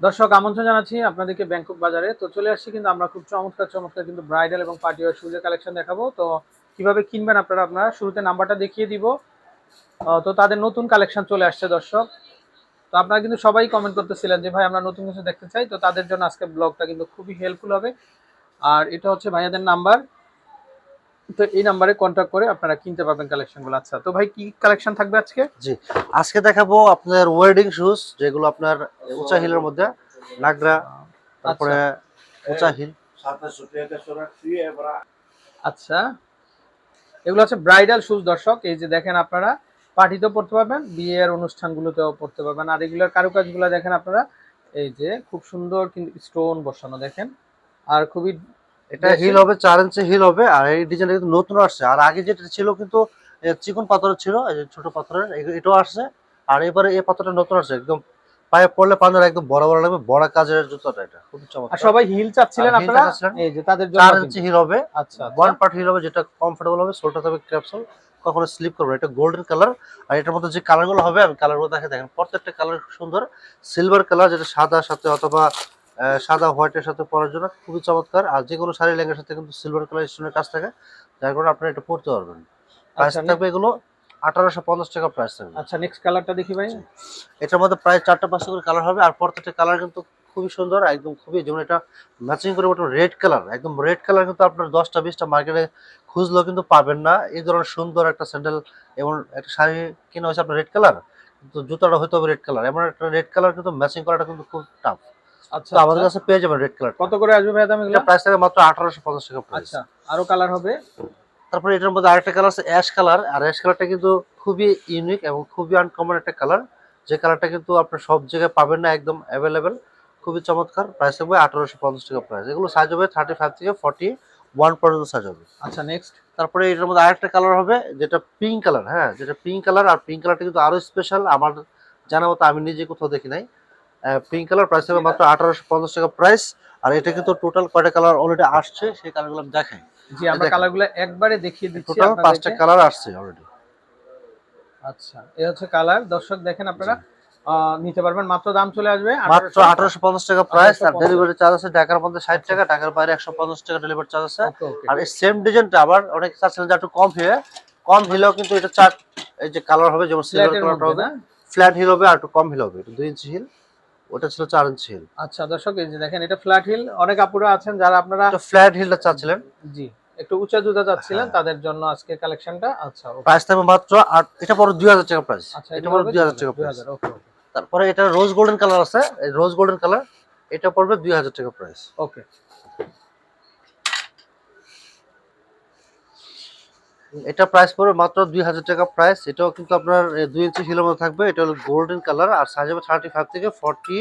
দর্শক, আমন্ত্রণ জানাচ্ছি আপনাদেরকে ব্যাংকক বাজারে। তো চলে আসছি কিন্তু আমরা খুব চমৎকার চমৎকার কিন্তু ব্রাইডাল এবং পার্টি ওয়ার শুজের কালেকশন দেখাবো। তো কীভাবে কিনবেন আপনারা? আপনারা শুরুতে নাম্বারটা দেখিয়ে দিব। তো তাদের নতুন কালেকশন চলে আসছে দর্শক। তো আপনারা কিন্তু সবাই কমেন্ট করতেছিলেন যে, ভাই, আমরা নতুন কিছু দেখতে চাই। তো তাদের জন্য আজকে ব্লগটা কিন্তু খুবই হেল্পফুল হবে। আর এটা হচ্ছে ভাইয়াদের নাম্বার তো এই নাম্বারে কন্ট্যাক্ট করে আপনারা কিনতে পারবেন কালেকশনগুলো আচ্ছা তো ভাই কি কালেকশন থাকবে আজকে? জি আজকে দেখাবো আপনার ওয়েডিং শুজ যেগুলো আপনার উঁচা হিলের মধ্যে নাগরা তারপরে উঁচা হিল। আচ্ছা এগুলো হচ্ছে ব্রাইডাল শুজ দর্শক এই যে দেখেন আপনারা পার্টিতেও পড়তে পারবেন বিয়ের অনুষ্ঠানগুলোতেও পড়তে পারবেন আর এগুলোর কারুকাজগুলো দেখেন আপনারা এই যে খুব সুন্দর কিন্তু স্টোন বসানো দেখেন আর খুবই এটা হিল হবে চার ইঞ্চি হিল হবে আর এই ডিজাইনটা কিন্তু নতুন আসছে। আর আগে যেটা ছিল কিন্তু চিকন পাথরের ছিল ছোট পাথরের এটাও আসছে। আর এবারে এই পাথরটা নতুন আসছে একদম পায়ে পড়লে পাঞ্জার একদম বড় বড় লাগবে বড় কাজের জুতোটা এটা খুব চমৎকার। সবাই হিল চাচ্ছিলেন আপনারা? এই যে তাদের ইঞ্চি হিল হবে আচ্ছা ওয়ান আচ্ছা পার্ট হিল হবে যেটা কমফোর্টেবল হবে সোলটা হবে ক্যাপসুল কখনো স্লিপ করবে। এটা গোল্ডেন কালার আর এটার মধ্যে যে কালারগুলো হবে আমি কালারগুলো দেখে দেখেন প্রত্যেকটা কালার সুন্দর সিলভার কালার যেটা সাদা সাথে অথবা সাদা হোয়াইটের সাথে পরার জন্য খুবই চমৎকার। আর যে কোনো শাড়ি লেহেঙ্গার সাথে কিন্তু সিলভার কালার স্টোনের কাজ থাকে যার কারণে আপনি এটা পরতে পারবেন। প্রাইস আচ্ছা, থাকবে এগুলো আঠারোশো পঞ্চাশ টাকা প্রাইস থাকবে। আচ্ছা নেক্সট কালারটা দেখি ভাই। এটার মধ্যে প্রায় চারটা পাঁচটা করে কালার হবে আর প্রত্যেকটা কালার কিন্তু খুবই সুন্দর একদম খুবই যেমন এটা ম্যাচিং করে রেড কালার একদম রেড কালার কিন্তু আপনার দশটা বিশটা মার্কেটে খুঁজলেও কিন্তু পাবেন না। এই ধরনের সুন্দর একটা স্যান্ডেল এবং একটা শাড়ি কিনা হয়েছে আপনার রেড কালার কিন্তু জুতাটা হয়তো হবে রেড কালার এমন একটা রেড কালার কিন্তু ম্যাচিং করাটা কিন্তু খুব টাফ আচ্ছা আমাদের আচ্ছা। কাছে পেয়ে যাবেন রেড কালার কত করে আসবে ভাই দাম এগুলো? প্রাইস থাকে মাত্র আঠারোশো পঞ্চাশ টাকা প্রাইস আচ্ছা আরও কালার হবে? তারপরে এটার মধ্যে আরেকটা কালার আছে অ্যাশ কালার আর অ্যাশ কালারটা কিন্তু খুবই ইউনিক এবং খুবই আনকমন একটা কালার যে কালারটা কিন্তু আপনার সব জায়গায় পাবেন না একদম অ্যাভেলেবেল খুবই চমৎকার। প্রাইস হবে আঠারোশো পঞ্চাশ টাকা প্রাইস এগুলো সাইজ হবে থার্টি ফাইভ থেকে ফর্টি ওয়ান পর্যন্ত সাইজ হবে। আচ্ছা নেক্সট তারপরে এটার মধ্যে আরেকটা কালার হবে যেটা পিঙ্ক কালার হ্যাঁ যেটা পিঙ্ক কালার আর পিঙ্ক কালারটা কিন্তু আরও স্পেশাল আমার জানা মতো আমি নিজে কোথাও দেখি নাই। পিঙ্ক কালার প্রাইস হবে মাত্র আঠারোশো পঞ্চাশ টাকা প্রাইস আর এটা কিন্তু টোটাল কয়টা কালার অলরেডি আসছে সেই কালারগুলো আমি দেখাই। জি আমরা কালারগুলো একবারে দেখিয়ে দিচ্ছি টোটাল পাঁচটা কালার আসছে অলরেডি আচ্ছা এই হচ্ছে কালার দর্শক দেখেন আপনারা। নিতে পারবেন মাত্র দাম চলে আসবে মাত্র 1800 আঠারোশো পঞ্চাশ টাকা প্রাইস আর 1850 ডেলিভারি চার্জ আছে ঢাকার মধ্যে ষাট টাকা ঢাকার বাইরে একশো পঞ্চাশ টাকা ডেলিভারি চার্জ আছে। আর এই সেম ডিজাইনটা আবার অনেক চাচ্ছিলেন যে একটু কম হিলে কম হিলেও কিন্তু এটা চার এই যে কালার হবে যেমন সিলভার কালারটা হবে ফ্ল্যাট হিল হবে আর একটু কম হিল হবে দুই ইঞ্চি হিল ওটা ছিল চার ইঞ্চি হিল আচ্ছা দর্শক এই যে দেখেন এটা ফ্ল্যাট হিল অনেক আপুরা আছেন যারা আপনারা ফ্ল্যাট হিলটা চাচ্ছিলেন। জি একটু উঁচা জুতা চাচ্ছিলেন হ্যাঁ। তাদের জন্য আজকে কালেকশনটা আচ্ছা। প্রাইস থাকবে মাত্র আর এটা পড়ো দুই হাজার টাকা প্রাইস আচ্ছা এটা পড়ো দুই হাজার টাকা প্রাইস 2000 তারপরে এটা রোজ গোল্ডেন কালার আছে। রোজ গোল্ডেন কালার এটা পড়বে দুই হাজার টাকা প্রাইস ওকে এটা প্রাইস পড়বে মাত্র দুই হাজার টাকা প্রাইস এটাও কিন্তু আপনার দুই ইঞ্চি হিলের মধ্যে থাকবে। এটা হলো গোল্ডেন কালার আর সাইজ হবে থার্টি ফাইভ থেকে ফর্টি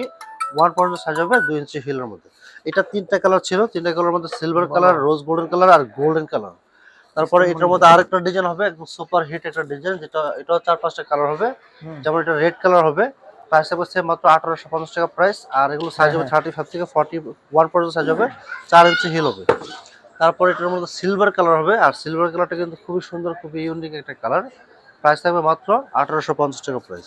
ওয়ান পর্যন্ত সাইজ হবে দুই ইঞ্চি হিলের মধ্যে। এটা তিনটা কালার ছিল। তিনটা কালার মধ্যে silver colour rose golden colour আর গোল্ডেন কালার তারপরে এটার মধ্যে আরেকটা ডিজাইন হবে একদম সুপার হিট একটা ডিজাইন যেটা এটাও চার পাঁচটা কালার হবে। যেমন এটা রেড কালার হবে। প্রাইস হবে মাত্র আঠারোশো পঞ্চাশ টাকা প্রাইস আর এগুলো সাইজ হবে হ্যাঁ। থার্টি ফাইভ থেকে ফর্টি ওয়ান পর্যন্ত সাইজ হবে। চার ইঞ্চি হিল হবে। তারপর এটার মধ্যে সিলভার কালার হবে। আর সিলভার কালারটা কিন্তু খুবই সুন্দর খুবই ইউনিক একটা কালার প্রাইস থাকবে মাত্র আঠারোশো পঞ্চাশ টাকা প্রাইস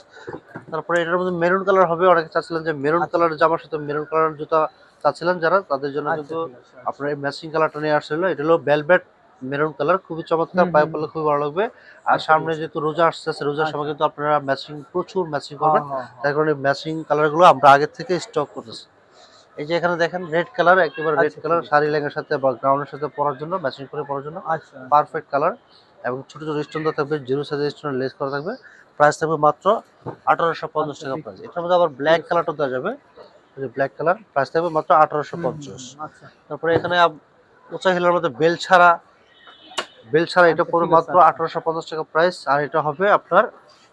তারপরে এটার মধ্যে মেরুন কালার হবে। অনেকে চাচ্ছিলেন যে মেরুন কালার জামার সাথে মেরুন কালার জুতা চাচ্ছিলেন যারা তাদের জন্য আচ্ছা, কিন্তু আচ্ছা। আপনার এই ম্যাচিং কালারটা নিয়ে আসছিল। এটা হলো ভেলভেট মেরুন কালার খুবই চমৎকার পায়ে পড়লে খুবই ভালো লাগবে। আর আচ্ছা, সামনে যেহেতু রোজা আসতেছে রোজার আচ্ছা। সময় কিন্তু আপনারা ম্যাচিং প্রচুর ম্যাচিং করবেন। হ্যাঁ, হ্যাঁ, তার কারণে ম্যাচিং কালারগুলো আমরা আগে থেকে স্টক করতেছি। এই যে এখানে দেখেন রেড কালার একেবারে রেড আচ্ছা, কালার শাড়ি লেহেঙ্গার সাথে বা গ্রাউন্ডের সাথে পরার জন্য ম্যাচিং করে পরার জন্য আচ্ছা। পারফেক্ট কালার এবং ছোট ছোট স্টোন থাকবে জিরো সাইজের স্টোন লেস করা থাকবে। প্রাইস থাকবে মাত্র আঠারোশো পঞ্চাশ আচ্ছা, টাকা প্রাইস এটার মধ্যে আবার ব্ল্যাক কালারটা দেওয়া যাবে। ব্ল্যাক কালার প্রাইস থাকবে মাত্র আঠারোশো পঞ্চাশ। আচ্ছা। তারপরে এখানে উঁচা হিলের মধ্যে বেল ছাড়া বেল ছাড়া এটা আচ্ছা, পড়বে মাত্র আচ্ছা। আঠারোশো পঞ্চাশ টাকা প্রাইস আর এটা হবে আপনার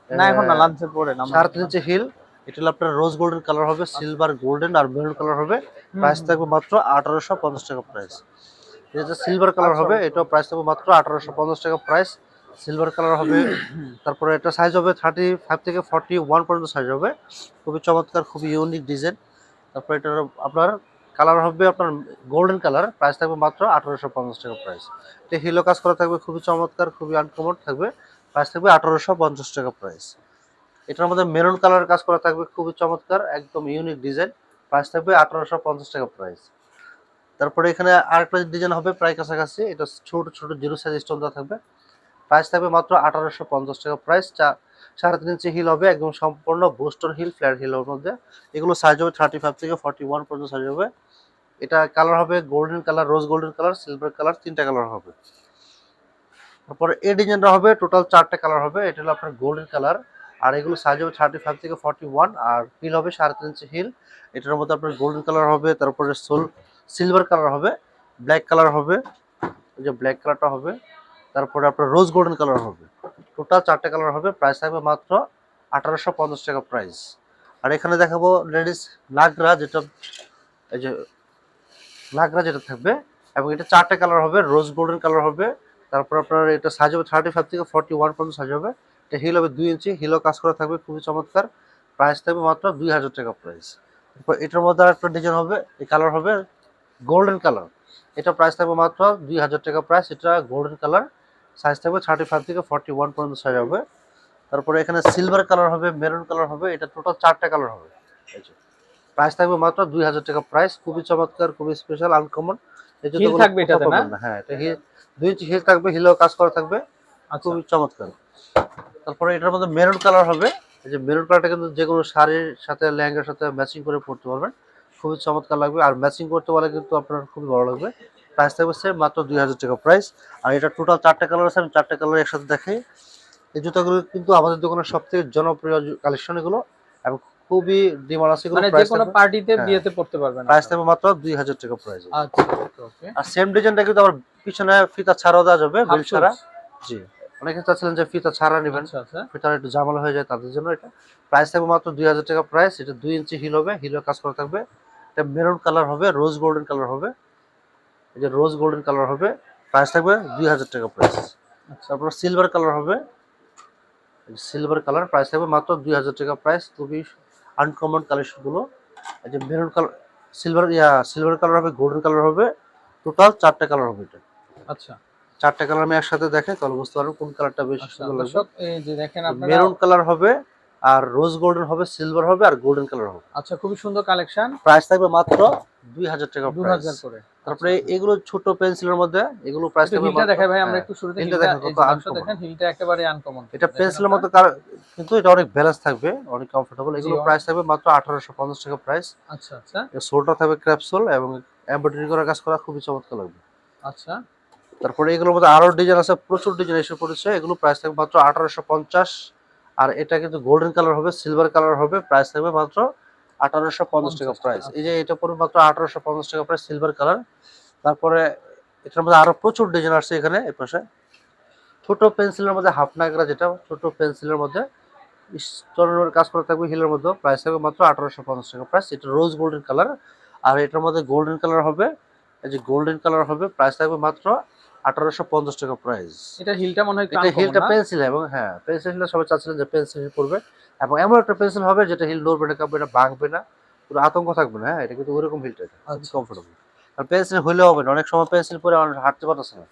না এখন না পরে না সাড়ে তিন ইঞ্চি হিল এটা হলো আপনার রোজ গোল্ডেন কালার হবে সিলভার গোল্ডেন আর মেরুন কালার হবে। প্রাইস থাকবে মাত্র আঠারোশো পঞ্চাশ টাকা প্রাইস এটা সিলভার কালার হবে. এটাও প্রাইস থাকবে মাত্র আঠারোশো পঞ্চাশ টাকা প্রাইস সিলভার কালার হবে তারপরে এটা সাইজ হবে থার্টি ফাইভ থেকে ফর্টি ওয়ান পর্যন্ত সাইজ হবে। খুবই চমৎকার খুবই ইউনিক ডিজাইন তারপরে এটার আপনার কালার হবে আপনার গোল্ডেন কালার প্রাইস থাকবে মাত্র আঠারোশো পঞ্চাশ টাকা প্রাইস এটা হিলো কাজ করা থাকবে খুবই চমৎকার খুবই আনকমন থাকবে। প্রাইস থাকবে আঠারোশো পঞ্চাশ টাকা প্রাইস এটার মধ্যে মেরুন কালার কাজ করা থাকবে খুবই চমৎকার, একদম ইউনিক ডিজাইন প্রাইস থাকবে আঠারোশো পঞ্চাশ টাকা প্রাইস তারপরে এখানে আরেকটা ডিজাইন হবে প্রায় কাছাকাছি, এটা ছোট ছোট জিরো সাইজ স্টোন দেওয়া থাকবে। প্রাইস থাকবে মাত্র আঠারোশো পঞ্চাশ টাকা প্রাইস চা সাড়ে তিন ইঞ্চি হিল হবে, একদম সম্পূর্ণ বুস্টর হিল ফ্ল্যাট হিলের মধ্যে। এগুলো সাইজ হবে থার্টি ফাইভ থেকে ফর্টি ওয়ান পর্যন্ত সাইজ হবে। এটা কালার হবে golden colour rose golden colour silver colour তিনটা কালার হবে। তারপরে এই ডিজাইনটা হবে টোটাল চারটে কালার হবে। এটা হলো আপনার গোল্ডেন কালার আর এগুলো সাইজ হবে থার্টি ফাইভ থেকে ফর্টি ওয়ান আর হিল হবে সাড়ে তিন ইঞ্চি হিল এটার মধ্যে আপনার গোল্ডেন কালার হবে, তারপরে সোল সিলভার কালার হবে ব্ল্যাক কালার হবে যে ব্ল্যাক কালারটা হবে, তারপরে আপনার রোজ গোল্ডেন কালার হবে। টোটাল চারটে কালার হবে প্রাইস থাকবে মাত্র আঠারোশো পঞ্চাশ টাকা প্রাইস আর এখানে দেখাবো লেডিস নাগরা যেটা, এই যে নাগরা যেটা থাকবে, এবং এটা চারটে কালার হবে রোজ গোল্ডেন কালার হবে, তারপর আপনার এটা সাইজ হবে থার্টি ফাইভ থেকে ফর্টি ওয়ান পর্যন্ত সাইজ হবে। এটা হিল হবে দুই ইঞ্চি হিলও কাজ করা থাকবে খুবই চমৎকার। প্রাইস থাকবে মাত্র দুই হাজার টাকা প্রাইস তারপর এটার মধ্যে আরেকটা ডিজাইন হবে এই কালার হবে গোল্ডেন কালার এটা প্রাইস থাকবে মাত্র দুই হাজার টাকা প্রাইস এটা গোল্ডেন কালার সাইজ থাকবে থার্টি ফাইভ থেকে ফর্টি ওয়ান পর্যন্ত সাইজ হবে। তারপরে এখানে সিলভার কালার হবে মেরুন কালার হবে এটা টোটাল চারটা কালার হবে। প্রাইস থাকবে মাত্র দুই হাজার টাকা প্রাইস খুবই চমৎকার খুবই স্পেশাল আনকমন থাকবে হ্যাঁ দুই ইঞ্চি হিল থাকবে হিলেও কাজ করা থাকবে আচ্ছা। খুবই চমৎকার। তারপরে এটার মধ্যে মেরুন কালার হবে। এই যে মেরুন কালারটা কিন্তু যে কোনো শাড়ির সাথে লেহেঙ্গার সাথে ম্যাচিং করে পরতে পারবেন। খুবই চমৎকার লাগবে। আর ম্যাচিং করতে পারলে কিন্তু আপনার খুবই ভালো লাগবে। প্রাইস থাকবে মাত্র দুই হাজার টাকা প্রাইস আর এটা টোটাল চারটে কালার আছে আমি চারটে কালার একসাথে দেখাই। এই জুতাগুলো কিন্তু আমাদের দোকানের সব থেকে জনপ্রিয় কালেকশন এগুলো। এবং খুবই ডিমান্ড আছে এগুলো মানে যে কোনো পার্টিতে। বিয়েতে পড়তে পারবেন প্রাইস থাকবে মাত্র দুই হাজার টাকা প্রাইস আচ্ছা ওকে আর সেম ডিজাইনটা কিন্তু আমার পিছনে ফিতা ছাড়াও দেওয়া যাবে বেল ছাড়া। জি। অনেকে চাচ্ছিলেন যে ফিতা ছাড়া নেবেন। আচ্ছা আচ্ছা। ফিতার একটু জামালা হয়ে যায় তাদের জন্য। এটা প্রাইস থাকবে মাত্র দুই হাজার টাকা প্রাইস এটা দুই ইঞ্চি হিল হবে হিলের কাজ করা থাকবে। এটা মেরুন কালার হবে রোজ গোল্ডেন কালার হবে। এই যে রোজ গোল্ডেন কালার হবে প্রাইস থাকবে দুই হাজার টাকা প্রাইস তারপর সিলভার কালার হবে। সিলভার কালার প্রাইস থাকবে মাত্র দুই হাজার টাকা প্রাইস খুবই আনকমন কালেকশনগুলো এই যে maroon colour silver yeah silver colour হবে গোল্ডেন কালার হবে। টোটাল চারটে কালার হবে এটা। আচ্ছা। চারটে কালার আমি একসাথে দেখাই তাহলে বুঝতে পারবেন কোন কালারটা বেশি আচ্ছা সুন্দর লাগবে। এই যে দেখেন আপনারা মেরুন কালার হবে আর রোজ গোল্ডেন হবে সিলভার হবে আর গোল্ডেন কালার হবে। আচ্ছা খুবই সুন্দর কালেকশন প্রাইস থাকবে মাত্র দুই হাজার টাকা দু price। হাজার করে। তারপরে এগুলো ছোট পেন্সিলের মধ্যে এগুলো প্রাইস থাকবে হিলটা দেখাই ভাই আমরা হ্যাঁ, একটু শুরুতে হিলটা দেখেন দেখেন হিলটা একেবারে আনকমন এটা পেন্সিলের মতো কার কিন্তু এটা অনেক ব্যালেন্স থাকবে অনেক কমফোর্টেবল এগুলো প্রাইস থাকবে মাত্র আঠারোশো পঞ্চাশ টাকা প্রাইস আচ্ছা আচ্ছা। সোলটা থাকবে ক্র্যাপসোল এবং এমব্রয়ডারি করা কাজ করা খুবই চমৎকার লাগবে। আচ্ছা। তারপরে এগুলোর মধ্যে আরও ডিজাইন আছে প্রচুর ডিজাইন এসে পড়েছে। এগুলো প্রাইস থাকবে মাত্র আঠারোশো পঞ্চাশ। আর এটা কিন্তু গোল্ডেন কালার হবে সিলভার কালার হবে প্রাইস থাকবে মাত্র আঠারোশো পঞ্চাশ টাকা প্রাইস এই যে এটা পড়বে মাত্র আঠারোশো পঞ্চাশ টাকা প্রাইস সিলভার কালার তারপরে এটার মধ্যে আরও প্রচুর ডিজাইন আসছে এখানে এই পাশে। ছোট পেন্সিলের মধ্যে হাফ নাগরা যেটা ছোট পেন্সিলের মধ্যে স্টোনের কাজ করা থাকবে হিলের মধ্যে প্রাইস থাকবে মাত্র আঠারোশো পঞ্চাশ টাকা প্রাইস এটা রোজ গোল্ডেন কালার আর এটার মধ্যে গোল্ডেন কালার হবে এই যে গোল্ডেন কালার হবে প্রাইস থাকবে মাত্র আঠারোশো পঞ্চাশ টাকা প্রাইস এটা হিলটা মনে হয় এটা হিলটা পেন্সিল এবং হ্যাঁ পেন্সিল হিলটা সবাই চাচ্ছিলেন যে পেন্সিল হিল পড়বে এবং এমন একটা পেন্সিল হবে যেটা হিল নড়বে না কাঁপবে না ভাঙবে না পুরো আতঙ্ক থাকবে না হ্যাঁ এটা কিন্তু ওইরকম হিলটা এটা আচ্ছা। কমফোর্টেবল আর পেন্সিল হবে না অনেক সময় পেন্সিল পরে আমার হাঁটতে পারতেছে না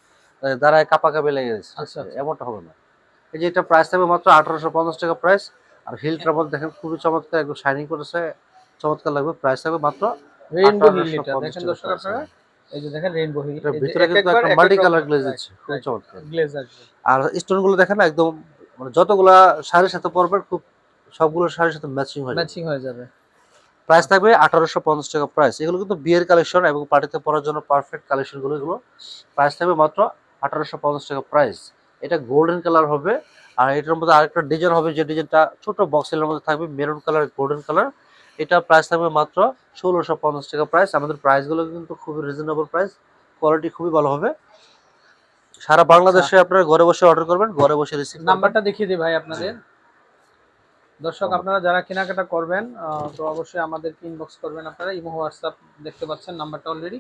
দাঁড়ায় কাপা কাপে লেগে গেছে আচ্ছা, আচ্ছা। এমনটা হবে না। এই যে এটা প্রাইস থাকবে মাত্র আঠারোশো পঞ্চাশ টাকা প্রাইস আর হিলটার মধ্যে দেখেন খুবই চমৎকার একদম শাইনিং করেছে চমৎকার লাগবে প্রাইস থাকবে মাত্র রেইনবো হিল এটা দেখেন দর্শক আপনারা? হ্যাঁ। এই যে দেখেন রেইনবো হিল ভিতরে কিন্তু একটা মাল্টি কালার গ্লেজ আছে খুবই চমৎকার। গ্লেজ আসবে। আর স্টোনগুলো দেখেন একদম মানে যতগুলা শাড়ির সাথে পরবেন খুব সবগুলো শাড়ির সাথে ম্যাচিং হয়ে ম্যাচিং হয়ে যাবে। প্রাইস থাকবে আঠারোশো পঞ্চাশ টাকা প্রাইস এগুলো কিন্তু বিয়ের কালেকশন এবং পার্টিতে পরার জন্য পারফেক্ট কালেকশনগুলো এগুলো। প্রাইস থাকবে মাত্র আঠারোশো পঞ্চাশ টাকা প্রাইস এটা গোল্ডেন কালার হবে আর এটার মধ্যে আরেকটা ডিজাইন হবে যে ডিজাইনটা ছোট বক্সের মধ্যে থাকবে মেরুন কালার গোল্ডেন কালার এটা প্রাইস থাকবে মাত্র ষোলোশো পঞ্চাশ টাকা প্রাইস আমাদের প্রাইসগুলো কিন্তু খুবই রিজনেবল প্রাইস কোয়ালিটি খুবই ভালো হবে। সারা বাংলাদেশে আপনারা ঘরে বসে অর্ডার করবেন ঘরে বসে রিসিভ নাম্বারটা দেখিয়ে দিই ভাই আপনাদের। দর্শক আপনারা যারা কেনাকাটা করবেন তো অবশ্যই আমাদেরকে ইনবক্স করবেন আপনারা। ইমো হোয়াটসঅ্যাপ দেখতে পাচ্ছেন নাম্বারটা অলরেডি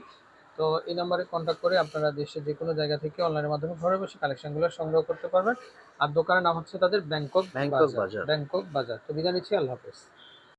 তো এই নাম্বারে কন্ট্যাক্ট করে আপনারা দেশের যে কোনো জায়গা থেকে অনলাইনের মাধ্যমে ঘরে বসে কালেকশনগুলো সংগ্রহ করতে পারবেন। আর দোকানের নাম হচ্ছে তাদের ব্যাংকক ব্যাংকক বাজার। ব্যাংকক বাজার। তো বিদায় নিচ্ছি আল্লাহ হাফেজ।